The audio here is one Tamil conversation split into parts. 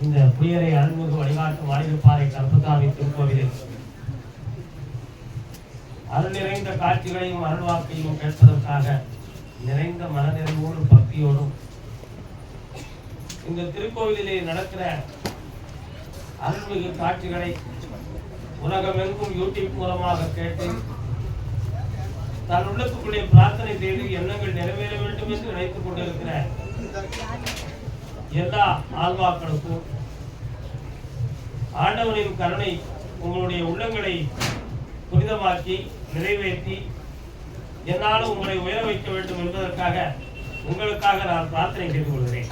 இந்த புயலை அருள்மிகு வழிகாட்டும் பாறை கருப்பசாமி திருக்கோவிலில். அருள் நிறைந்த காட்சிகளையும் அருள்வாக்கையும் கேட்பதற்காக நிறைந்த மனநிறைவோடும் பக்தியோடும் இந்த திருக்கோவிலிலே நடக்கிற அருள்மிகு காட்சிகளை உலகமெங்கும் யூடியூப் மூலமாக கேட்டு தன் உள்ளத்துக்குள்ளே பிரார்த்தனை செய்து எண்ணங்கள் நிறைவேற வேண்டும் என்று நினைத்துக் கொண்டிருக்கிற எல்லா ஆன்மாக்களுக்கும் ஆண்டவனின் கருணை உங்களுடைய உள்ளங்களை புனிதமாக்கி நிறைவேற்றி என்னாலும் உங்களை உயர வைக்க வேண்டும் என்பதற்காக உங்களுக்காக நான் பிரார்த்தனை செய்து கொள்கிறேன்.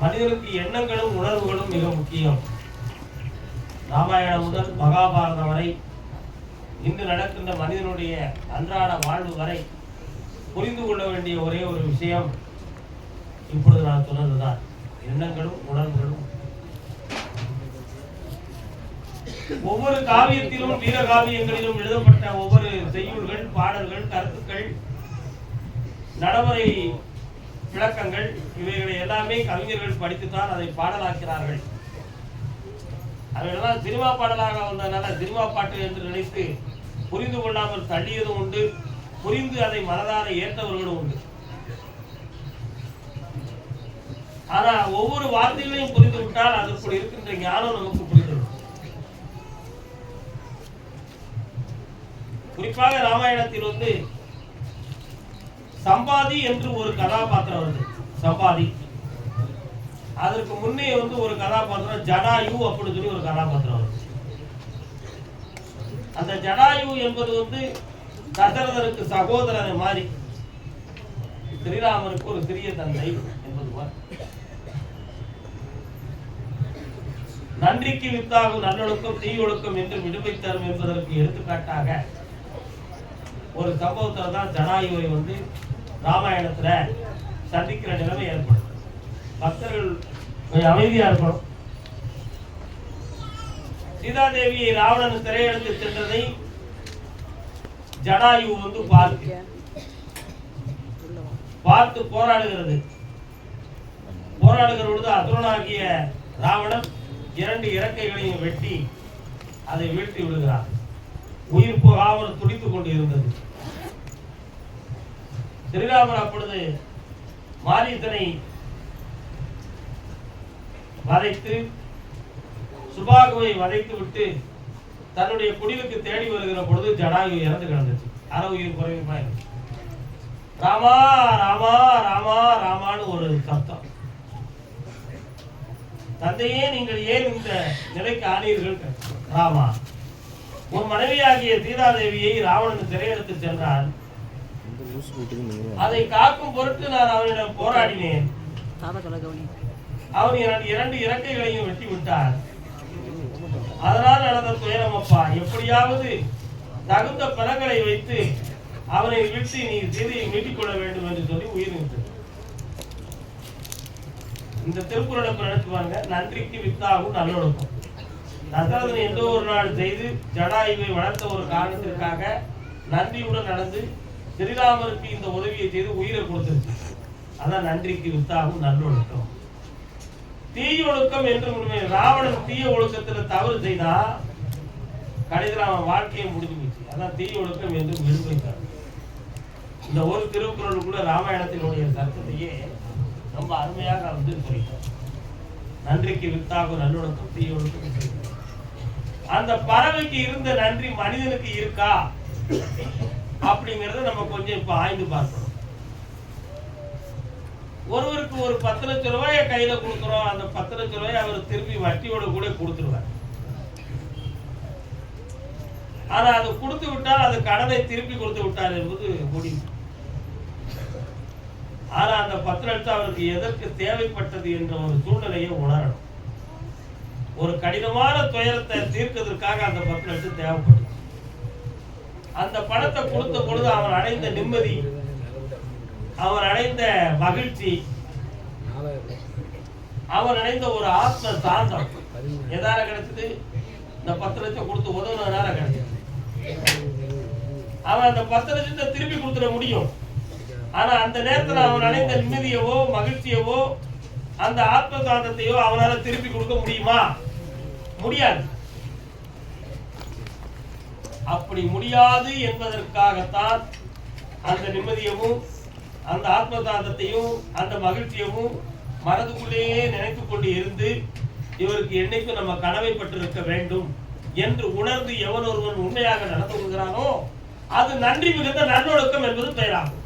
மனிதனுக்கு எண்ணங்களும் உணர்வுகளும் மிக முக்கியம். ராமாயணம் முதல் மகாபாரதம் வரை இன்று நடக்கின்ற மனிதனுடைய அன்றாட வாழ்வு வரை புரிந்து கொள்ள வேண்டிய ஒரே ஒரு விஷயம் இப்பொழுது நான் சொன்னதுதான் எண்ணங்களும் உணர்வுகளும். ஒவ்வொரு காவியத்திலும் வீர காவியங்களிலும் எழுதப்பட்ட ஒவ்வொரு செய்யுள்கள் பாடல்கள் கருத்துக்கள் நடைமுறை விளக்கங்கள் இவைகளை எல்லாமே கவிஞர்கள் படித்துத்தான் அதை பாடலாக்கிறார்கள் அவையெல்லாம் சினிமா பாடலாக வந்ததுனால சினிமா பாட்டு என்று நினைத்து புரிந்து கொள்ளாமல் தள்ளியதும் உண்டு. புரிந்து அதை மனதார ஏற்றவர்களும் உண்டு. ஆனா ஒவ்வொரு வார்த்தைகளையும் புரிந்து விட்டால் அதற்குள் இருக்கின்ற ஞானம் நமக்கு புரிந்துவிடும் குறிப்பாக ராமாயணத்தில் வந்து சம்பாதி என்று ஒரு கதாபாத்திரம் வருது. சம்பாதி. அதற்கு முன்னே வந்து ஒரு கதாபாத்திரம் ஜடாயு அப்படின்னு சொல்லி ஒரு கதாபாத்திரம் வருது. அந்த ஜடாயு என்பது வந்து தசரதனுக்கு சகோதரனை மாதிரி. ஸ்ரீராமனுக்கு ஒரு சிறிய தந்தை என்பது போல. நன்றிக்கு வித்தாகும் நல்லொழுக்கம் தீயொழுக்கம் என்று விடுமை தரும் என்பதற்கு எடுத்துக்காட்டாக ஒரு சம்பவத்தில் தான் ஜடாயுவை வந்து ராமாயணத்துல சந்திக்கிற நிலைமை ஏற்படும். பக்தர்கள் கொஞ்சம் அமைதியா இருக்கணும். சீதாதேவியை ராவணன் திரையெடுத்து சென்றதை ஜடாயு வந்து பார்த்து பார்த்து போராடுகிறது. போராடுகிற பொழுது அசுரனாகிய ராவணன் இரண்டு இறக்கைகளையும் வெட்டி அதை வீழ்த்தி விடுகிறார் உயிர் போகாமல் துடித்துக் கொண்டு இருந்தது ஸ்ரீராமர் அப்பொழுது மாரீசனை வதைத்து சுபாகுவை வதைத்து விட்டு தன்னுடைய குடிலுக்கு தேடி வருகிற பொழுது ஜடாயு இறந்து கிடந்துச்சு. அரை உயிர் குறைவுமா ராமா ராமா ராமா ராமான்னு ஒரு சப்தம். தந்தையே நீங்கள் ஏன் இந்த நிலைக்கு ஆனீர்கள்? ராமா உன் மனைவியாகிய சீதாதேவியை ராவணன் சிறையெடுத்து சென்றான். அதை காக்கும் பொருட்டு நான் அவனிடம் போராடினேன். அவன் இரண்டு இரண்டு இறக்கைகளையும் வெட்டி விட்டான் அதனால் நடந்த துயரம் அப்பா. எப்படியாவது தகுந்த பலங்களை வைத்து அவனை விட்டு நீ செய்தியை மீட்டிக்கொள்ள வேண்டும் என்று சொல்லி உயிர் நின்றது. இந்த திருக்குறளை நடத்துவாங்க நன்றிக்கு வித்தாகும் நல்லொழுக்கம். தசரதன் எந்த ஒரு நாள் செய்து ஜடாயுவை வளர்த்த ஒரு காரணத்திற்காக நன்றியுடன் நடந்து ஸ்ரீராமருக்கு இந்த உதவியை செய்து உயிரை கொடுத்துருச்சு அதான் நன்றிக்கு வித்தாகும் நல்லொழுக்கம். தீயொழுக்கம் என்று உண்மை ராவணன் தீய ஒழுக்கத்துல தவறு செய்தா கடைசியில் அவன் வாழ்க்கையை முடிஞ்சு போச்சு அதான் தீய ஒழுக்கம் என்று நிரூபித்தார் இந்த ஒரு திருக்குறளுக்குள்ள ராமாயணத்தினுடைய சட்டத்தையே ரொம்ப அருமையாக வந்து சொல்லிட்டார். நன்றிக்கு வித்தாகும் நல்லொழுக்கம் தீய ஒழுக்கம் அந்த பறவைக்கு இருந்த நன்றி மனிதனுக்கு இருக்கா? அப்படிங்கறத நம்ம கொஞ்சம் இப்ப ஆய்ந்து பார்க்கணும். ஒருவருக்கு ஒரு பத்து லட்சம் ரூபாயை கையில கொடுக்குறோம். அந்த பத்து லட்சம் ரூபாய் அவர் திருப்பி வட்டியோட கூட கொடுத்துருவார். ஆனா அது கொடுத்து விட்டால் அது கடனை திருப்பி கொடுத்து விட்டார் என்பது முடிவு. ஆனா அந்த பத்து லட்சம் அவருக்கு எதற்கு தேவைப்பட்டது என்ற ஒரு சூழ்நிலையை உணரணும். ஒரு கடினமான துயரத்தை தீர்க்கிறதுக்காக அந்த பத்து லட்சம் தேவைப்பட்டது. அந்த பணத்தை கொடுத்த பொழுது அவன் அடைந்த நிம்மதி அவன் அடைந்த மகிழ்ச்சி அவன் அடைந்த ஒரு ஆத்ம சாந்தம் எதால கிடைச்சது? இந்த பத்து லட்சம் கொடுத்து உதவுனதுனால கிடைச்சது. அவன் அந்த பத்து லட்சத்தை திருப்பி கொடுத்துட முடியும். ஆனா அந்த நேரத்துல அவன் அடைந்த நிம்மதியவோ மகிழ்ச்சியவோ அந்த ஆத்ம சாந்தத்தையோ அவனால திருப்பி கொடுக்க முடியுமா? முடியாது. அப்படி முடியாது என்பதற்காகத்தான் அந்த நிம்மதியவும் அந்த ஆத்மதாந்தத்தையும் அந்த மகிழ்ச்சியவும் மனதுக்குள்ளேயே நினைத்து கொண்டு இருந்து இவருக்கு என்னைக்கும் நம்ம கடமைப்பட்டிருக்க வேண்டும் என்று உணர்ந்து எவன் ஒருவன் உண்மையாக நடந்து கொள்கிறானோ அது நன்றி மிகுந்த நல்லொழுக்கம் என்பது பெயராகும்.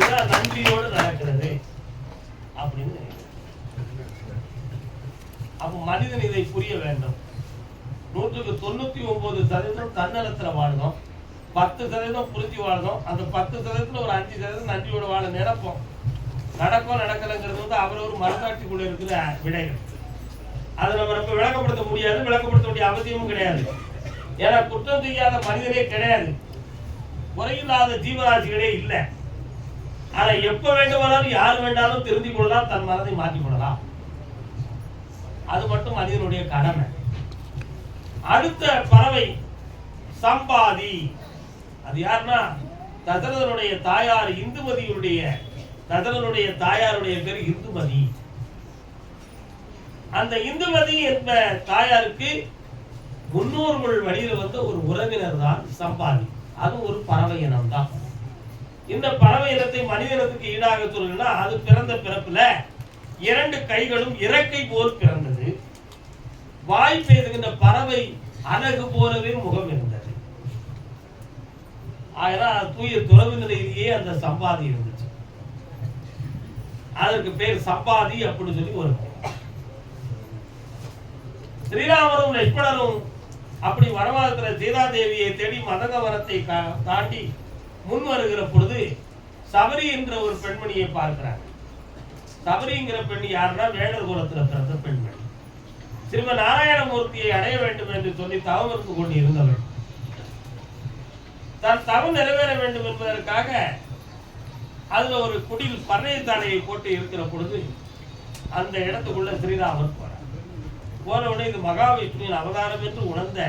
இதான் நன்றியோடு நடக்கிறது அப்படின்னு நினைக்கிறேன். அப்ப மனிதன் இதை புரிய வேண்டும். நூற்றுக்கு தொண்ணூத்தி ஒன்பது சதவீதம் தன்னலத்துல வாழணும். பத்து சதவீதம் புரிஞ்சு வாழணும் அந்த பத்து சதவீதத்துல ஒரு அஞ்சு சதவீதம் நன்றியோட வாழ நினைப்போம் நடக்கும் நடக்கலைங்கிறது வந்து ஒரு மனசாட்சிக்குள்ள இருக்கிற விடைகள். அதை நம்ம ரொம்ப விளக்கப்படுத்த முடியாது விளக்கப்படுத்த வேண்டிய அவசியமும் கிடையாது. ஏன்னா குற்றம் செய்யாத மனிதனே கிடையாது. குறையில்லாத ஜீவராசிகளே இல்லை. ஆனா எப்ப வேண்டுமானாலும் யார் வேண்டாலும் திருந்தி கொள்ளலாம் தன் மனதை மாற்றிக் கொள்ளலாம். அது மட்டும் மனிதனுடைய கடமை. அடுத்த பறவை சம்பாதி. அது யாருன்னா தசரதனுடைய தாயார் இந்துமதியுடைய தசரதனுடைய தாயாருடைய பேர் இந்துமதி. அந்த இந்துமதி என்ற தாயாருக்கு முன்னோர்கள் வழியில் வந்த ஒரு உறவினர் தான் சம்பாதி. அது ஒரு பறவை இனம் தான் இந்த பறவை இனத்தை மனித இனத்துக்கு ஈடாக சொல்லணும்னா அது பிறந்த பிறப்புல இரண்டு கைகளும் இறக்கை போல் பிறந்தது. வாய் பெய்துகின்ற பறவை அழகு போலவே முகம் இருந்தது. ஆயிரம் தூய துறவு நிலையிலேயே அந்த சம்பாதி இருந்துச்சு. அதற்கு பேர் சம்பாதி அப்படின்னு சொல்லி ஒரு ஸ்ரீராமரும் லட்சுமணரும் அப்படி வனவாசத்துல சீதாதேவியை தேடி மதகவரத்தை கா- தாண்டி முன் வருகிற பொழுது சபரி என்ற ஒரு பெண்மணியை பார்க்கிறாங்க சபரிங்கிற பெண் யாருன்னா வேடர் குலத்துல பிறந்த பெண்மணி. ஸ்ரீம நாராயணமூர்த்தியை அடைய வேண்டும் என்று சொல்லி தவம் இருந்து கொண்டு இருந்தவள். தன் தவம் நிறைவேற வேண்டும் என்பதற்காக அதுல ஒரு குடில் பறைய தானையை போட்டு இருக்கிற பொழுது அந்த இடத்துக்குள்ள ஸ்ரீராமன் போறார். போனவுடனே உடனே இது மகாவிஷ்ணுவின் அவதாரம் என்று உணர்ந்த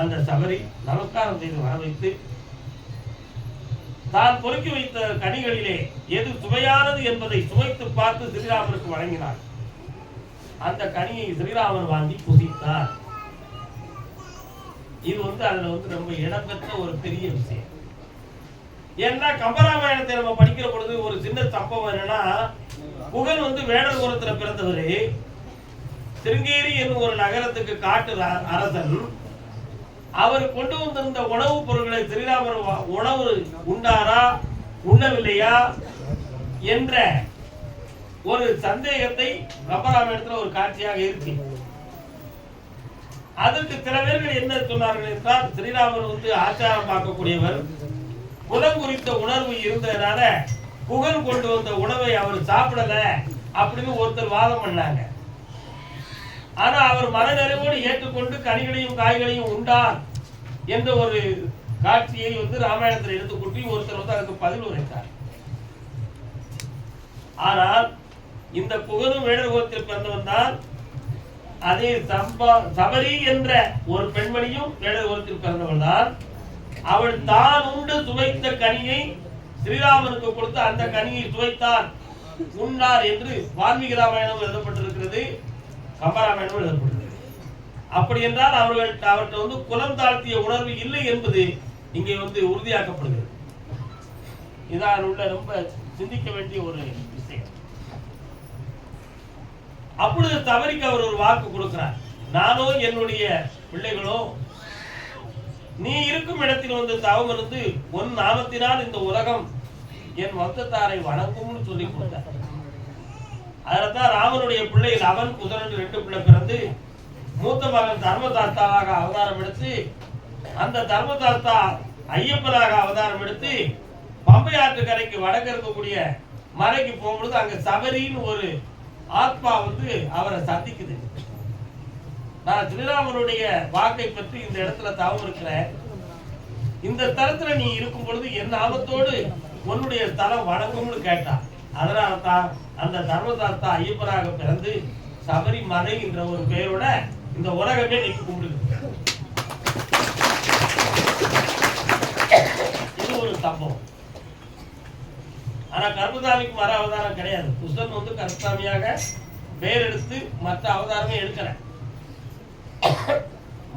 அந்த சபரி நமஸ்காரம் செய்து வர வைத்து தான் பொறுக்கி வைத்த கனிகளிலே எது சுவையானது என்பதை சுவைத்து பார்த்து ஸ்ரீராமனுக்கு வழங்கினார். அந்த கனியை ஸ்ரீராமன் வாங்கி புதித்தார் இது வந்து அதுல வந்து ரொம்ப இடம்பெற்ற ஒரு பெரிய விஷயம். ஏன்னா கம்பராமாயணத்தை நம்ம படிக்கிற பொழுது ஒரு சின்ன சம்பவம் என்னன்னா புகழ் வந்து வேடர் பிறந்தவர் திருங்கேரி சிருங்கேரி என்னும் ஒரு நகரத்துக்கு காட்டு அரசன் அவர் கொண்டு வந்திருந்த உணவுப் பொருட்களை ஸ்ரீராமர் உணவு உண்டாரா உண்ணவில்லையா என்ற ஒரு சந்தேகத்தை கம்பராமாயணத்துல ஒரு காட்சியாக இருக்கு. அதற்கு சில பேர்கள் என்ன சொன்னார்கள் என்றால் ஸ்ரீராமர் வந்து ஆச்சாரம் பார்க்கக்கூடியவர். குலம் குறித்த உணர்வு இருந்ததுனால புகழ் கொண்டு வந்த உணவை அவர் சாப்பிடல அப்படின்னு ஒருத்தர் வாதம் பண்ணாங்க. ஆனா அவர் மனநிறைவோடு ஏற்றுக்கொண்டு கனிகளையும் காய்களையும் உண்டார் என்ற ஒரு காட்சியை வந்து ராமாயணத்தில் எடுத்துக்கொட்டி ஒருத்தர் வந்து அதுக்கு பதில் உரைத்தார். ஆனால் இந்த புகழும் வேடர்குலத்தில் பிறந்தவன் தான் அதே சம்பா சபரி என்ற ஒரு பெண்மணியும் வேடர்குலத்தில் பிறந்தவள் தான் அவள் தான் உண்டு சுவைத்த கனியை ஸ்ரீராமனுக்கு கொடுத்து அந்த கனியை சுவைத்தான் உண்ணார் என்று வால்மீகி ராமாயணம் எழுதப்பட்டிருக்கிறது. கம்பராமாயணம் எழுதப்பட்டிருக்கிறது. அப்படி என்றால் அவர்கள் அவர்கிட்ட வந்து குலம் தாழ்த்திய உணர்வு இல்லை என்பது இங்கே வந்து உறுதியாக்கப்படுகிறது. இதான் உள்ள ரொம்ப சிந்திக்க வேண்டிய ஒரு விஷயம் அப்பொழுது தவறிக்கு அவர் ஒரு வாக்கு கொடுக்கிறார். நானோ என்னுடைய பிள்ளைகளோ நீ இருக்கும் இடத்தில் வந்து தவம் இருந்து உன் நாமத்தினால் இந்த உலகம் என் வம்சத்தாரை வணங்கும்னு சொல்லி கொடுத்தார். அதனால்தான் ராமனுடைய பிள்ளைகள் அவன் குதிரன் ரெண்டு பிள்ளை பிறந்து மூத்த மகன் தர்மதாத்தாவாக அவதாரம் எடுத்து அந்த தர்மதாத்தா ஐயப்பனாக அவதாரம் எடுத்து பம்பை ஆற்று கரைக்கு வடக்கு இருக்கக்கூடிய மலைக்கு போகும்பொழுது அங்க சபரின்னு ஒரு ஆத்மா வந்து அவரை சந்திக்குது. நான் ஸ்ரீராமனுடைய வாக்கை பற்றி இந்த இடத்துல தாவும் இருக்கிறேன். இந்த தரத்துல நீ இருக்கும் பொழுது என் ஆபத்தோடு உன்னுடைய தரம் வணங்கும்னு கேட்டா. அதனால தான் அந்த தர்மதாஸ்தா ஐயப்பராக பிறந்து சபரிமலை என்ற ஒரு பெயரோட இந்த உலகமே நீக்கு கும்பிடுது. இது ஒரு சம்பவம் ஆனா கருப்பசாமிக்கு மர அவதாரம் கிடையாது. புஷ்பன் வந்து கருப்பசாமியாக பெயர் எடுத்து மற்ற அவதாரமே எடுக்கிற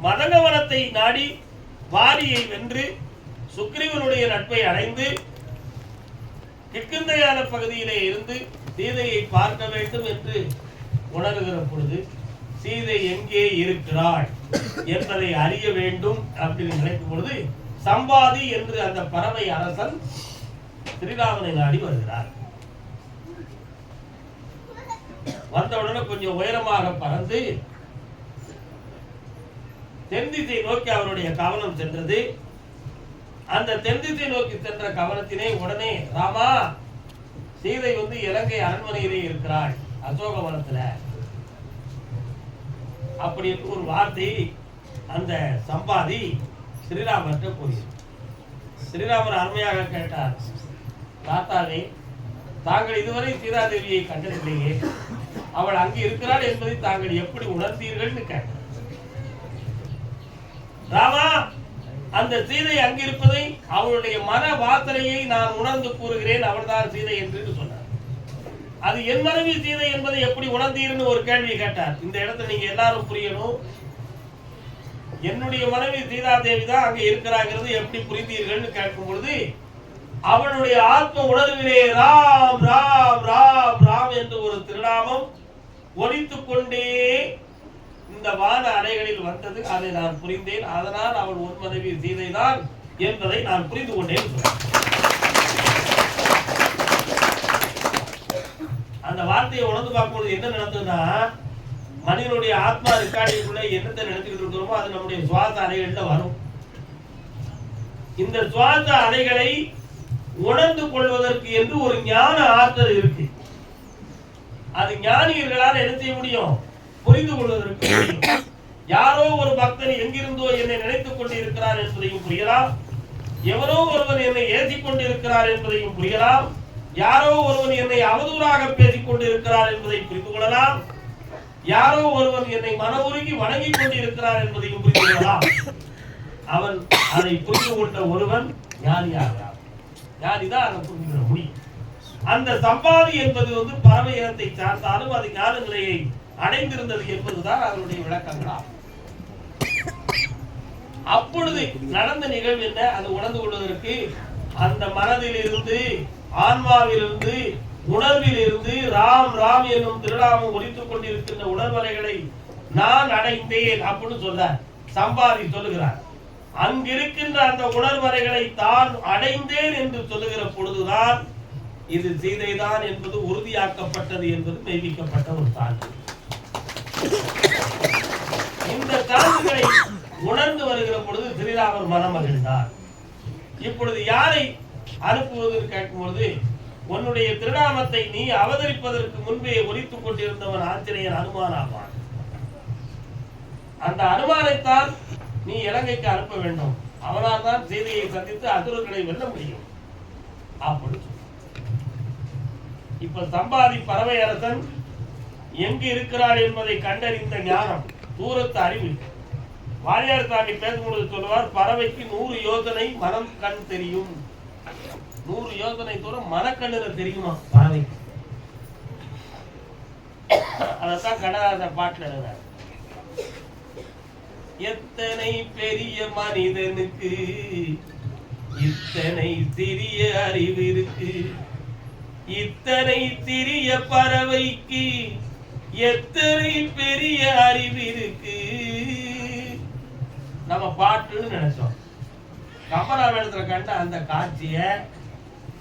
மதங்கவனத்தை நாடி வாரியை வென்று சுக்ரீவனுடைய நட்பை அடைந்து கிஷ்கிந்தையான பகுதியிலே இருந்து சீதையை பார்க்க வேண்டும் என்று உணர்கிற பொழுது சீதை எங்கே இருக்கிறாள் என்பதை அறிய வேண்டும் அப்படின்னு நினைக்கும் பொழுது சம்பாதி என்று அந்த பறவை அரசன் ஸ்ரீராமனை நாடி வருகிறார். வந்தவுடனே கொஞ்சம் உயரமாக பறந்து தென்திசை நோக்கி அவருடைய கவனம் சென்றது. அந்த தென்திசை நோக்கி சென்ற கவனத்தினை உடனே ராமா சீதை வந்து இலங்கை அரண்மனையிலே இருக்கிறாள் அசோகவனத்துல அப்படி என்று ஒரு வார்த்தை அந்த சம்பாதி ஸ்ரீராமர்கிட்ட கூறியது ஸ்ரீராமர் அருமையாக கேட்டார் தாத்தாவே தாங்கள் இதுவரை சீதாதேவியை கண்டதில்லையே. அவள் அங்கு இருக்கிறாள் என்பதை தாங்கள் எப்படி உணர்ந்தீர்கள்னு கேட்டார் ராமா அந்த சீதை அங்கிருப்பதை அவளுடைய மன வாசனையை நான் உணர்ந்து கூறுகிறேன். அவள்தான் சீதை என்று சொன்னார். அது என் மனைவி சீதை என்பதை எப்படி உணர்ந்தீர்னு ஒரு கேள்வி கேட்டார். இந்த இடத்துல நீங்க எல்லாரும் புரியணும். என்னுடைய மனைவி சீதா தேவி தான் அங்க இருக்கிறாங்கிறது எப்படி புரிந்தீர்கள்னு கேட்கும் பொழுது அவனுடைய ஆத்ம உணர்விலே ராம் ராம் ராம் ராம் என்று ஒரு திருநாமம் ஒலித்துக் கொண்டே இந்த வான அலைகளில் வந்தது. அதை நான் புரிந்தேன். அதனால் அவள் உன் மனைவி சீதை தான் என்பதை நான் புரிந்து கொண்டேன். அந்த வார்த்தையை உணர்ந்து பார்க்கும்போது என்ன நடந்ததுன்னா மனிதனுடைய ஆத்மா ரெக்கார்டிங்குள்ள என்னத்தை நினைச்சுக்கிட்டு இருக்கிறோமோ அது நம்முடைய சுவாச அலைகள்ல வரும். இந்த சுவாச அலைகளை உணர்ந்து கொள்வதற்கு என்று ஒரு ஞான ஆற்றல் இருக்கு. அது ஞானியர்களால் என்ன செய்ய முடியும்? புரிந்து கொள்வதற்கு முடியும். யாரோ ஒரு பக்தன் எங்கிருந்தோ என்னை நினைத்துக் கொண்டிருக்கிறார் என்பதையும் புரியலாம். எவரோ ஒருவன் என்னை ஏசிக் கொண்டிருக்கிறார் என்பதையும் புரியலாம். யாரோ ஒருவன் என்னை அவதூறாக பேசிக் கொண்டிருக்கிறார் என்பதை புரிந்து கொள்ளலாம். யாரோ ஒருவன் என்னை மன உருகி வணங்கிக் கொண்டிருக்கிறார் என்பதையும் புரிந்து கொள்ளலாம். அவன் அதை புரிந்து கொண்ட ஒருவன் ஞானியாகிறான். ஞானிதான் அதை புரிந்து முடியும் அந்த சம்பாதி என்பது வந்து பறவை இனத்தை சார்ந்தாலும் அது ஞான நிலையை அடைந்திருந்தது என்பதுதான் அதனுடைய விளக்கங்களாகும். அப்பொழுது நடந்த நிகழ்வு என்ன? அதை உணர்ந்து கொள்வதற்கு அந்த மனதில் இருந்து ஆன்மாவில் இருந்து உணர்வில் இருந்து ராம் ராம் என்னும் திருநாமம் ஒலித்துக் கொண்டிருக்கின்ற உணர்வலைகளை நான் அடைந்தேன் அப்படின்னு சொல்ல சம்பாதி சொல்லுகிறார். அங்கிருக்கின்ற அந்த உணர்வலைகளை தான் அடைந்தேன் என்று சொல்லுகிற பொழுதுதான் இது சீதைதான் என்பது உறுதியாக்கப்பட்டது என்பது மெய்விக்கப்பட்ட ஒரு சான்று இந்த சான்றுகளை உணர்ந்து வருகிற பொழுது ஸ்ரீராமர் மனம் மகிழ்ந்தார். இப்பொழுது யாரை அனுப்புவது கேட்கும் பொழுது உன்னுடைய திருநாமத்தை நீ அவதரிப்பதற்கு முன்பே ஒலித்துக் கொண்டிருந்தவன் ஆஞ்சநேயன் அனுமான் ஆவான். அந்த அனுமானைத்தான் நீ இலங்கைக்கு அனுப்ப வேண்டும். அவனால் தான் சீதையை சந்தித்து அசுரர்களை வெல்ல முடியும். அப்படி சொன்னார். இப்ப சம்பாதி பறவை அரசன் எங்கு இருக்கிறார் என்பதை கண்டறிந்த ஞானம் தூரத்து அறிவு வாரியார் சாமி பேசும்பொழுது சொல்லுவார் பறவைக்கு நூறு யோசனை மனம் கண் தெரியும். நூறு யோசனை தூரம் மனக்கண்ணுல தெரியுமா? பறவைக்கு அதைத்தான் கண்ணதாசன் பாட்டுல எத்தனை பெரிய மனிதனுக்கு இத்தனை சிறிய அறிவு இருக்கு இத்தனை சிறிய பறவைக்கு எத்தனை பெரிய அறிவு இருக்கு நம்ம பாட்டுன்னு நினைச்சோம். கம்பராமாயணத்துல கண்ட அந்த காட்சிய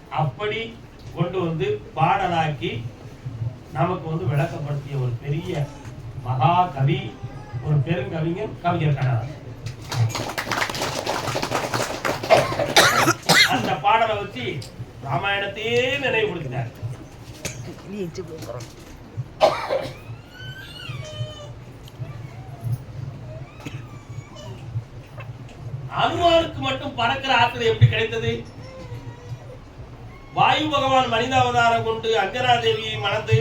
அப்படி கொண்டு வந்து பாடலாக்கி நமக்கு வந்து விளக்கப்படுத்திய ஒரு பெரிய மகா கவி ஒரு பெருங்கவிஞர் கவிஞர் கண்ணதாசன். அந்த பாடலை வச்சு ராமாயணத்தையே நினைவுபடுத்தினார். அனுமானுக்கு மட்டும் பறக்கிற ஆற்றல் எப்படி கிடைத்தது? வாயு பகவான் மனித அவதாரம் கொண்டு அஞ்சனா தேவியை மணந்து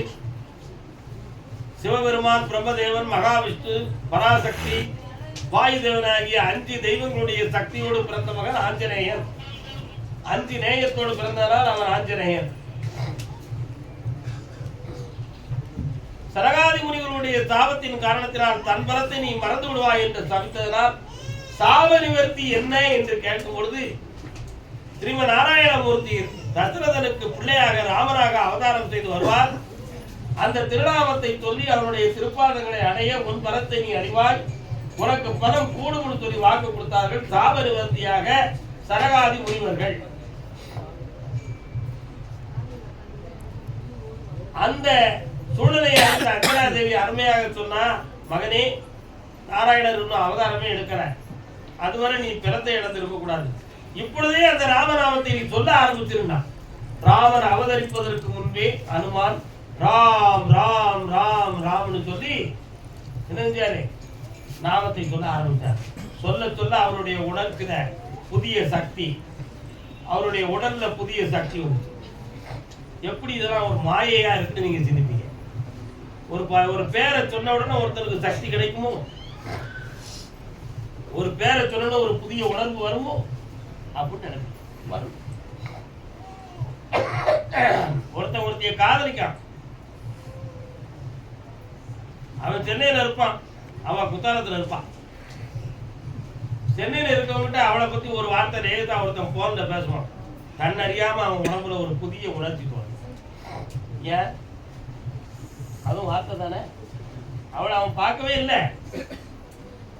சிவபெருமான் பிரம்மதேவன் மகாவிஷ்ணு பராசக்தி வாயு தேவனாகிய அஞ்சு தெய்வங்களுடைய சக்தியோடு பிறந்த மகன் ஆஞ்சநேயன். அஞ்சு நேயத்தோடு பிறந்தனால் அவன் ஆஞ்சநேயன். சரகாதி முனிவருடைய சாபத்தின் காரணத்தினால் தன் பலத்தை நீ மறந்து விடுவாய் என்று சபித்ததனால் சாப நிவர்த்தி என்ன என்று கேட்கும் பொழுது ஸ்ரீம நாராயணமூர்த்தி தசரதனுக்கு பிள்ளையாக ராமனாக அவதாரம் செய்து வருவார். அந்த திருநாமத்தை சொல்லி அவனுடைய திருப்பாதங்களை அடைய உன் பலத்தை நீ அறிவாய். உனக்கு பலம் கூடுமுன்னு சொல்லி வாக்கு கொடுத்தார்கள் சாபரிவர்த்தியாக சரகாதி முனிவர்கள். அந்த சூழ்நிலையை அறிந்த தேவி அருமையாக சொன்னா மகனே நாராயணர் இன்னும் அவதாரமே எடுக்கிற அதுவரை நீ பிறந்த இழந்திருக்க கூடாது இப்பொழுதே அந்த ராமநாமத்தை நீ சொல்ல ஆரம்பிச்சிருந்தான் ராமன் அவதரிப்பதற்கு முன்பே அனுமான் ராம் ராம் ராம் ராம்னு சொல்லி என்ன செஞ்சாரு? நாமத்தை சொல்ல ஆரம்பித்தார் சொல்ல சொல்ல அவருடைய உடலுக்குற புதிய சக்தி அவருடைய உடல்ல புதிய சக்தி உண்டு. எப்படி இதெல்லாம் ஒரு மாயையா இருக்குன்னு நீங்க சிந்திப்பீங்க? ஒரு ப- ஒரு பேரை சொன்ன உடனே ஒருத்தருக்கு சக்தி கிடைக்குமோ? ஒரு பேரை சொன்ன ஒரு புதிய உணர்வு வருமோ? அப்படின்னு நினைப்பேன் வரும். ஒருத்தன் ஒருத்திய காதலிக்கான் அவன் சென்னையில இருப்பான். அவன் குத்தாலத்தில் இருப்பான். சென்னையில இருக்கவங்கிட்ட அவளை பத்தி ஒரு வார்த்தை நேரத்தை ஒருத்தன் போன்ல பேசுவான். தன் அறியாமல் அவன் உடம்புல ஒரு புதிய உணர்ச்சி தோணும். ஏன்? அதுவும் வார்த்தை தானே? அவளை அவன் பார்க்கவே இல்லை.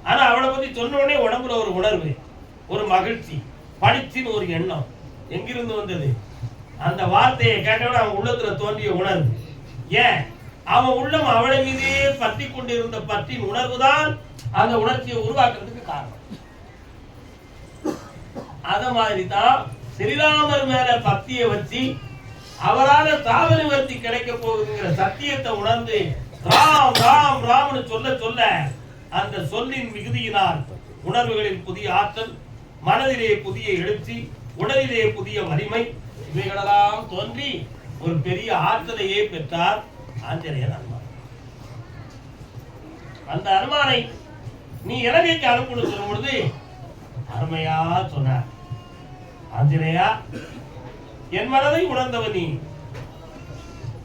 ஆனா அவளை பத்தி சொன்ன உடனே உடம்புல ஒரு உணர்வு ஒரு மகிழ்ச்சி படிச்சின்னு ஒரு எண்ணம் எங்கிருந்து வந்தது? அந்த வார்த்தையை கேட்டவன அவன் உள்ளத்துல தோன்றிய உணர்வு. ஏன்? அவன் உள்ளம் அவளை மீதே பற்றி கொண்டிருந்த பற்றின் உணர்வுதான் அந்த உணர்ச்சியை உருவாக்குறதுக்கு காரணம். அத மாதிரி தான் ஸ்ரீராமர் மேல பக்தியை வச்சு அவரால தாவ நிவர்த்தி கிடைக்க போகுதுங்கிற சத்தியத்தை உணர்ந்து ராம் ராம் ராம்னு சொல்ல சொல்ல அந்த சொல்லின் மிகுதியினால் உணர்வுகளில் புதிய ஆற்றல் மனதிலே புதிய எழுச்சி உடலிலே புதிய வலிமை இவைகளெல்லாம் தோன்றி ஒரு பெரிய ஆற்றலையே பெற்றார் ஆஞ்சநேயர் அனுமான் அந்த அனுமானை நீ இலங்கைக்கு அனுப்பணும் சொல்லும் பொழுது அருமையா சொன்னார். ஆஞ்சநேயா என் மனதை உணர்ந்தவன் நீ.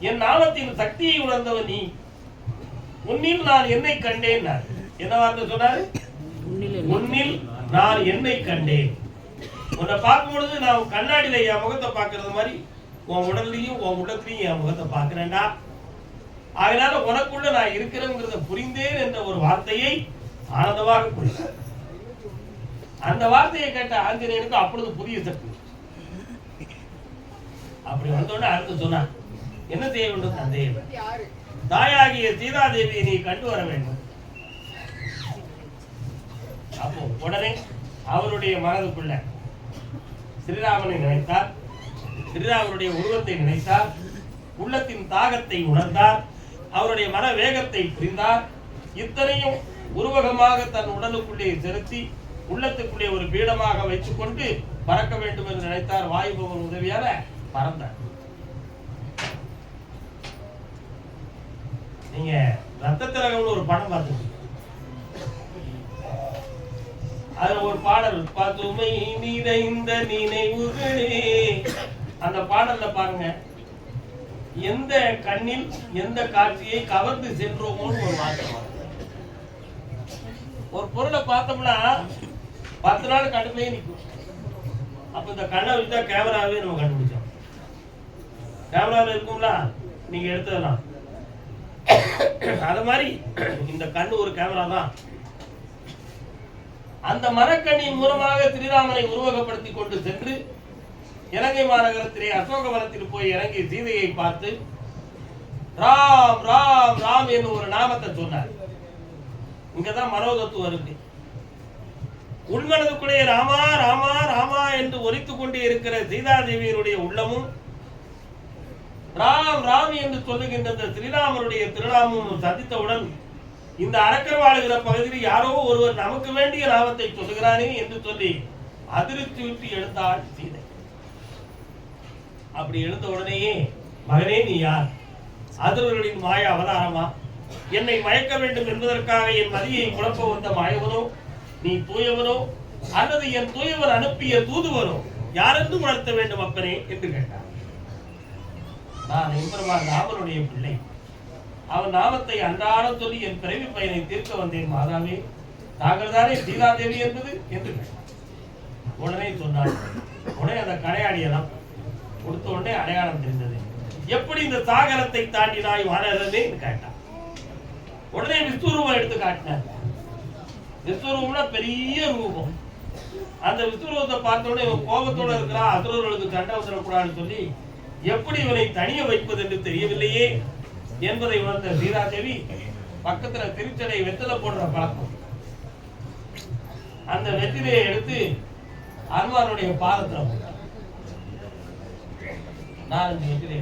என் நாமத்தின் சக்தியை உணர்ந்தவன் நீ. உன்னில் நான் என்னை கண்டேன் என்ன வார்த்தை சொன்னாரு? உன்னில் நான் என்னை கண்டேன். உன்னை பார்க்கும் பொழுது நான் கண்ணாடியில என் முகத்தை பார்க்கறது மாதிரி உன் உடல்லையும் உன் உள்ளத்துலயும் என் முகத்தை பார்க்கிறேன்டா. அதனால உனக்குள்ள நான் இருக்கிறேங்கிறத புரிந்தேன் என்ற ஒரு வார்த்தையை ஆனந்தமாக புரிந்தார் அந்த வார்த்தையை கேட்ட ஆஞ்சநேயனுக்கு அப்பொழுது புதிய சக்தி. அப்படி வந்தோடனே அடுத்து சொன்னான் என்ன செய்ய வேண்டும் தந்தையே? தாயாகிய சீதாதேவியை நீ கண்டு வர வேண்டும். அப்போ உடனே அவருடைய மனதுக்குள்ள ஸ்ரீராமனை நினைத்தார். ஸ்ரீராமனுடைய உருவத்தை நினைத்தார். உள்ளத்தின் தாகத்தை உணர்ந்தார். அவருடைய மன வேகத்தை புரிந்தார். இத்தனையும் உருவகமாக தன் உடலுக்குள்ளே செலுத்தி உள்ளத்துக்குள்ளே ஒரு பீடமாக வைத்துக்கொண்டு பறக்க வேண்டும் என்று நினைத்தார் வாயுபவன் உதவியால பறந்தார். நீங்க ரத்த திலகம்னு ஒரு படம் பார்த்து அதுல ஒரு பாடல் பதுமை நிறைந்த நினைவுகளே. அந்த பாடல்ல பாருங்க எந்த கண்ணில் எந்த காட்சியை கவர்ந்து சென்றோமோன்னு ஒரு வார்த்தை ஒரு பொருளை பார்த்தோம்னா பத்து நாள் கடுமையே நிற்கும். அப்ப இந்த கண்ணை வச்சுதான் கேமராவே நம்ம கண்டுபிடிச்சோம். கேமராவில் இருக்கும்ல நீங்க எடுத்ததெல்லாம். அது மாதிரி இந்த கண்ணு ஒரு கேமரா தான். அந்த மரக்கண்ணின் மூலமாக ஸ்ரீராமனை உருவகப்படுத்தி கொண்டு சென்று இலங்கை மாநகரத்திலே அசோகவனத்தில் போய் இறங்கி சீதையை பார்த்து ராம் ராம் ராம் என்று ஒரு நாமத்தை சொன்னார். இங்கதான் மனோதத்துவம் இருக்கு உள்மனதுக்குள்ளே ராமா ராமா ராமா என்று ஒலித்துக் கொண்டே இருக்கிற சீதாதேவியனுடைய உள்ளமும் ராம் ராம் என்று சொல்லுகின்ற இந்த ஸ்ரீராமனுடைய திருநாமம் சந்தித்தவுடன் இந்த அரக்கர் வாழுகிற பகுதியில் யாரோ ஒருவர் நமக்கு வேண்டிய நாமத்தை சொல்லுகிறானே என்று சொல்லி அதிருப்தி விட்டு எழுந்தாள் சீதை. அப்படி எழுந்த உடனேயே மகனே நீ யார்? அதிர்வர்களின் மாய அவதாரமா? என்னை மயக்க வேண்டும் என்பதற்காக என் மதியை குழப்ப வந்த மாயவனோ? நீ தூயவனோ? அல்லது என் தூயவர் அனுப்பிய தூதுவனோ? யாரென்று உணர்த்த வேண்டும் அப்பனே? என்று கேட்டார். நான் எம்பெருமான் ராமனுடைய பிள்ளை. அவன் நாமத்தை அன்றாடம் சொல்லி என் பிறவி பயனை தீர்க்க வந்தேன் மாதாவே. தாங்கள் தானே சீதாதேவி என்பது? என்று கேட்டார். உடனே சொன்னான் உடனே அந்த கடையாடியெல்லாம் கொடுத்த உடனே அடையாளம் தெரிந்தது. எப்படி இந்த சாகரத்தை தாண்டினாய் வளர்றதே கேட்டான். உடனே விஸ்வரூபம் எடுத்து காட்டினார். விஸ்வரூபம்னா பெரிய ரூபம். அந்த விஸ்வரூபத்தை பார்த்த உடனே இவன் கோபத்தோட இருக்கிறா அசுரர்களுக்கு சண்டை வந்துடக்கூடாதுன்னு சொல்லி எப்படி இவனை தனிய வைப்பது என்று தெரியவில்லையே என்பதை உணர்ந்த சீதாதேவி பக்கத்துல திருச்சடை வெத்தலை போடுற பழக்கம். அந்த வெத்திலையை எடுத்து அனுமானுடைய பாதத்துல போட்டார் நாலஞ்சு வெற்றிலை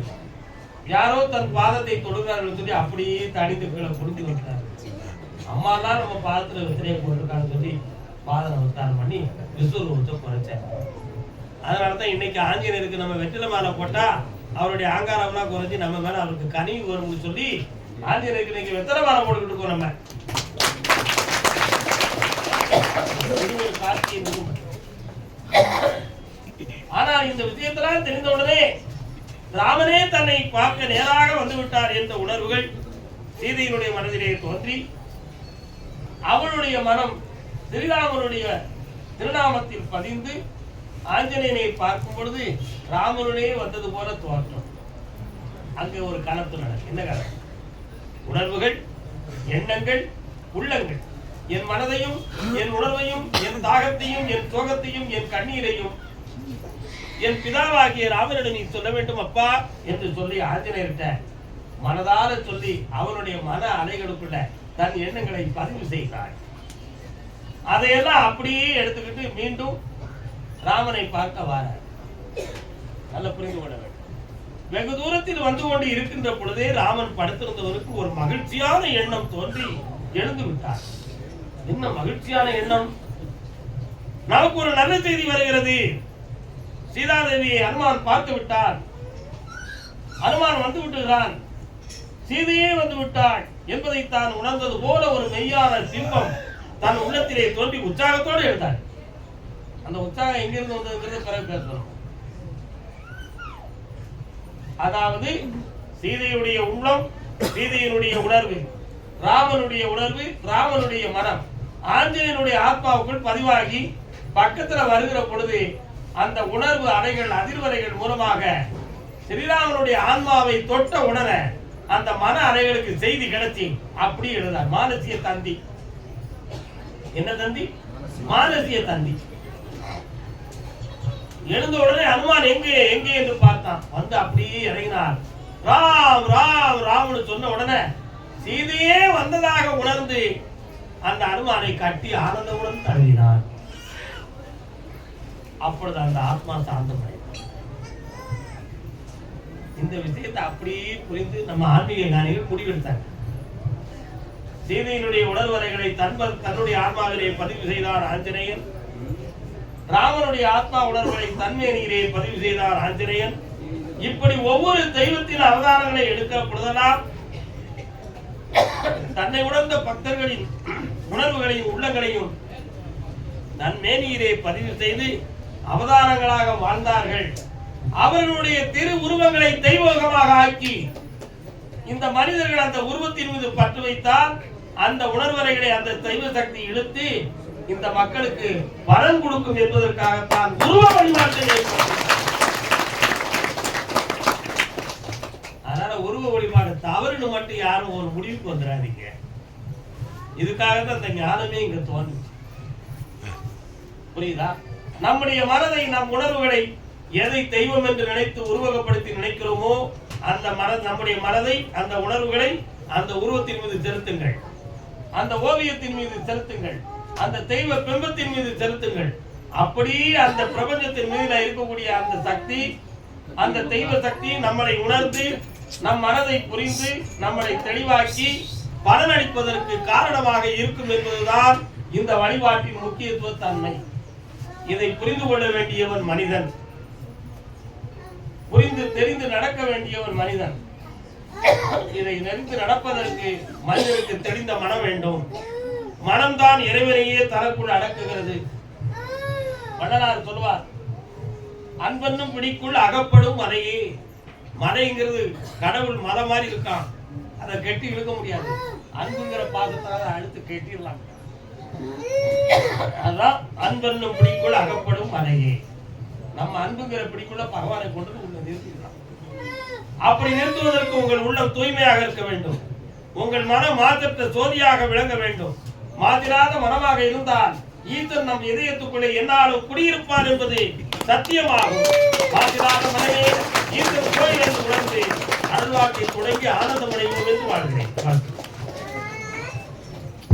யாரோ தன் பாதத்தை தொடுகிறார்கள் சொல்லி அப்படியே தடித்து கீழே கொடுத்து வைக்கிறார் அம்மா தான் நம்ம பாதத்துல வெற்றிலையை போட்டிருக்கான்னு சொல்லி பாதம் நமஸ்காரம் பண்ணி விஸ்வரூபத்தை குறைச்சேன் அதனால தான் இன்னைக்கு ஆஞ்சநேயருக்கு நம்ம வெற்றில மாலை போட்டா அவருடைய ஆங்காரம்லாம் குறைஞ்சி நம்ம மேல அவருக்கு கனிவு வரும்னு சொல்லி ஆஞ்சநேயருக்கு இன்னைக்கு வெத்தலை மாலை போட்டுக்கிட்டு இருக்கோம் நம்ம. ஆனா இந்த விஷயத்தெல்லாம் தெரிந்த உடனே ராமனே தன்னை பார்க்க நேராக வந்து விட்டார் என்ற உணர்வுகள் சீதையினுடைய மனதிலே தோன்றி அவளுடைய மனம் ஸ்ரீராமனுடைய திருநாமத்தில் பதிந்து ஆஞ்சநேயனை பார்க்கும் பொழுது ராமனுடைய வந்தது போல தோற்றம் அங்கே ஒரு கலப்பு நடக்கும் என்ன கணக்கு உணர்வுகள் எண்ணங்கள் உள்ளங்கள். என் மனதையும் என் உணர்வையும் என் தாகத்தையும் என் சோகத்தையும் என் கண்ணீரையும் என் பிதாவாகிய ராமனிடம் நீ சொல்ல வேண்டும் அப்பா என்று சொல்லி ஆஞ்சநேயர்கிட்ட மனதார சொல்லி அவனுடைய மன அலைகளுக்குள்ள தன் எண்ணங்களை பதிவு செய்கிறார் அதையெல்லாம் அப்படியே எடுத்துக்கிட்டு மீண்டும் ராமனை பார்க்க வாரார். நல்ல புரிந்து கொள்ள வேண்டும். வெகு தூரத்தில் வந்து கொண்டு இருக்கின்ற பொழுதே ராமன் படுத்திருந்தவருக்கு ஒரு மகிழ்ச்சியான எண்ணம் தோன்றி எழுந்து விட்டார். என்ன மகிழ்ச்சியான எண்ணம்? நமக்கு ஒரு நல்ல செய்தி வருகிறது. சீதாதேவியை அனுமான் பார்த்து விட்டார் அனுமான் வந்து விட்டுகிறான். சீதையே வந்து விட்டாள் என்பதை தான் உணர்ந்தது போல ஒரு மெய்யான சிம்பம் தன் உள்ளத்திலே தோன்றி உற்சாகத்தோடு எழுந்தார் அந்த உற்சாகம் எங்கிருந்து வந்ததுங்கிறது பிறகு பேசணும் அதாவது சீதையுடைய உள்ளம் சீதையினுடைய உணர்வு ராமனுடைய உணர்வு ராமனுடைய மனம் ஆஞ்சநேயனுடைய ஆத்மாவுக்குள் பதிவாகி பக்கத்துல வருகிற பொழுது அந்த உணர்வு அலைகள் அதிர்வலைகள் மூலமாக ஸ்ரீராமனுடைய ஆன்மாவை தொட்ட உடனே அந்த மன அலைகளுக்கு செய்தி கிடைச்சி அப்படி எழுதார். மானசிய தந்தி. என்ன தந்தி? மானசிய தந்தி. எழுந்த உடனே அனுமான் எங்கே எங்கே என்று பார்த்தான். வந்து அப்படியே இறங்கினார். ராம் ராம் ராம்னு சொன்ன உடனே சீதையே வந்ததாக உணர்ந்து அந்த அனுமானை கட்டி ஆனந்தவுடன் தழுவினான் அப்பொழுது அந்த ஆத்மா சாந்தமடையும் இந்த விஷயத்தை அப்படியே புரிந்து நம்ம ஆன்மீக ஞானிகள் முடிவெடுத்தாங்க. சீதையினுடைய உணர்வறைகளை தன்பர் தன்னுடைய ஆன்மாவிலே பதிவு செய்தார் ஆஞ்சநேயன். ராமனுடைய ஆத்மா உணர்வுகளை தன்மேனியிலே பதிவு செய்தார் ஆஞ்சநேயன். இப்படி ஒவ்வொரு தெய்வத்தின் அவதாரங்களை எடுக்கிற தன்னை உணர்ந்த பக்தர்களின் உணர்வுகளையும் உள்ளங்களையும் நன்மேனியிலே பதிவு செய்து அவதாரங்களாக வாழ்ந்தார்கள். அவர்களுடைய திரு உருவங்களை தெய்வகமாக ஆக்கி இந்த மனிதர்கள் அந்த உருவத்தின் மீது பற்று வைத்தால் அந்த உணர்வறைகளை அந்த தெய்வ சக்தி இழுத்து இந்த மக்களுக்கு பலன் கொடுக்கும் என்பதற்காகத்தான் உருவ வழிபாட்டை அதனால உருவ வழிபாடு தவறுன்னு மட்டும் யாரும் ஒரு முடிவுக்கு வந்துடாதீங்க. இதுக்காக தான் அந்த ஞானமே இங்க தோணுச்சு புரியுதா? நம்முடைய மனதை நம் உணர்வுகளை எதை தெய்வம் என்று நினைத்து உருவகப்படுத்தி நினைக்கிறோமோ அந்த மன நம்முடைய மனதை அந்த உணர்வுகளை அந்த உருவத்தின் மீது செலுத்துங்கள். அந்த ஓவியத்தின் மீது செலுத்துங்கள். அந்த தெய்வ பிம்பத்தின் மீது செலுத்துங்கள். அப்படி அந்த பிரபஞ்சத்தின் மீது இருக்கக்கூடிய அந்த சக்தி அந்த தெய்வ சக்தி நம்மளை உணர்ந்து நம் மனதை புரிந்து நம்மளை தெளிவாக்கி பலனளிப்பதற்கு காரணமாக இருக்கும் என்பதுதான் இந்த வழிபாட்டின் முக்கியத்துவ தன்மை இதை புரிந்து கொள்ள வேண்டியவன் மனிதன். புரிந்து தெரிந்து நடக்க வேண்டியவன் மனிதன். இதை நெறிந்து நடப்பதற்கு மனிதனுக்கு தெரிந்த மனம் வேண்டும். மனம்தான் இறைவனையே தனக்குள் அடக்குகிறது. வள்ளலார் சொல்வார் அன்பன்னும் பிடிக்குள் அகப்படும் மலையே. மலைங்கிறது கடவுள் மலை மாதிரி இருக்கான். அதை கெட்டி இழுக்க முடியாது. அன்புங்கிற பாசத்தால அழுத்து கெட்டிடலாம் அதான் அன்பென்னும் பிடிக்குள்ள அகப்படும் மலையே நம்ம அன்புங்கிற பிடிக்குள்ள பகவானை கொண்டு வந்து உள்ள நிறுத்திடலாம். அப்படி நிறுத்துவதற்கு உங்கள் உள்ளம் தூய்மையாக இருக்க வேண்டும். உங்கள் மன மாற்றத்தை சோதியாக விளங்க வேண்டும். மாதிராத மனமாக இருந்தால் ஈசன் நம் இதயத்துக்குள்ளே என்னாலும் குடியிருப்பார் என்பது சத்தியமாகும். மாதிராத மனமே ஈசன் கோயில் என்று உணர்ந்து அருள்வாக்கை தொடங்கி ஆனந்தமடைவோம் என்று வாழ்கிறேன்.